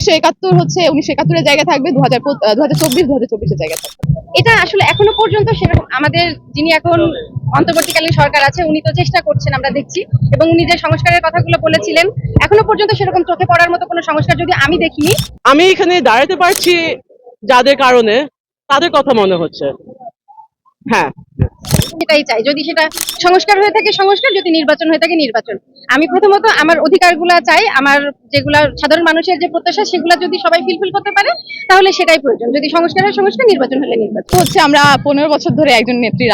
উনিশশো একাত্তর হচ্ছে উনিশশো একাত্তরের জায়গায় থাকবে দু হাজার দু হাজার চব্বিশ দু হাজার চব্বিশের জায়গায় থাকবে। এটা আসলে এখনও পর্যন্ত সেরকম আমাদের যিনি এখন অন্তর্বর্তীকালীন সরকার আছে উনি তো চেষ্টা করছেন আমরা দেখছি। এবং উনি যে সংস্কারের কথাগুলো বলেছিলেন এখনও পর্যন্ত সেরকম চোখে পড়ার মতো কোনো সংস্কার যদি আমি দেখিনি। আমি এখানে দাঁড়াতে পারছি যাদের কারণে তাদের কথা মনে হচ্ছে। হ্যাঁ। সেটাই চাই। যদি সেটা সংস্কার হয়ে থাকে, সংস্কার, যদি নির্বাচন হয়ে থাকে, নির্বাচন। আমি প্রথমত আমার অধিকারগুলা চাই, আমার যেগুলা সাধারণ মানুষের যে প্রত্যাশা, সেগুলো যদি সবাই ফিলফিল করতে পারে, তাহলে সেটাই প্রয়োজন। যদি সংস্কার হয়, সংস্কার, নির্বাচন হলে নির্বাচন। হচ্ছে আমরা পনেরো বছর ধরে একজন নেত্রীর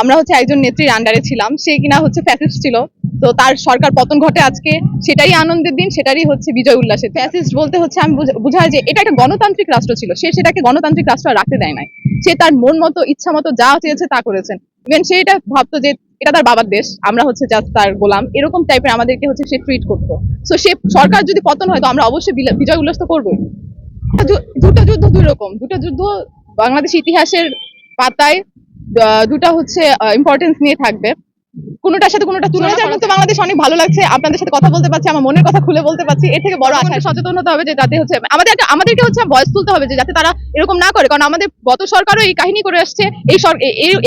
আমরা হচ্ছে একজন নেত্রীর আন্ডারে ছিলাম। সে কিনা হচ্ছে ফ্যাসিস্ট ছিল। তো তার সরকার পতন ঘটে আজকে। সেটাই আনন্দের দিন, সেটারই হচ্ছে বিজয় উল্লাসের ফ্যাসিস্ট বলতে হচ্ছে আমি বুঝ- বুঝাই যে এটা একটা গণতান্ত্রিক রাষ্ট্র ছিল। সে সেটাকে গণতান্ত্রিক রাষ্ট্র রাখতে দেয় নাই। সে তার মন মতো, ইচ্ছা মতো যা চেয়েছে তা করেছেন। ইভেন সে এটা ভাবতো যে এটা তার বাবার দেশ, আমরা হচ্ছে জাস্ট তার গোলাম। এরকম টাইপের আমাদেরকে হচ্ছে সে ট্রিট করতো। সো সে, সরকার যদি পতন হয় তো আমরা অবশ্যই বিজয় উল্লাস তো করবোই দুটো যুদ্ধ দুই রকম। দুটো যুদ্ধ বাংলাদেশ ইতিহাসের পাতায় দুটা হচ্ছে ইম্পর্টেন্স নিয়ে থাকবে। কোনোটার সাথে কোনোটা তুলনা মুক্ত বাংলাদেশ অনেক ভালো লাগছে আপনাদের সাথে কথা বলতে পারছি আমার মনের কথা খুলে বলতে পারছি এর থেকে বড় আশা। সচেতন হতে হবে যে যাতে হচ্ছে আমাদের একটা আমাদেরকে হচ্ছে ভয়েস তুলতে হবে যে যাতে তারা এরকম না করে কারণ আমাদের গত সরকারও এই কাহিনী করে আসছে এই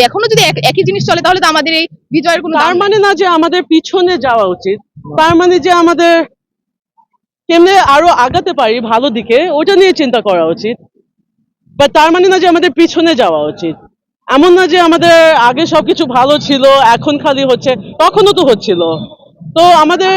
এখনও যদি এক- একই জিনিস চলে তাহলে তো আমাদের এই বিজয়ের কোনো তার মানে না যে আমাদের পিছনে যাওয়া উচিত তার মানে যে আমাদের কেমনে আরও আগাতে পারি ভালো দিকে ওটা নিয়ে চিন্তা করা উচিত। বা তার মানে না যে আমাদের পিছনে যাওয়া উচিত। এমন না যে আমাদের আগে সব কিছু ভালো ছিল, এখন খালি হচ্ছে, তখনও তো হচ্ছিল। তো আমাদের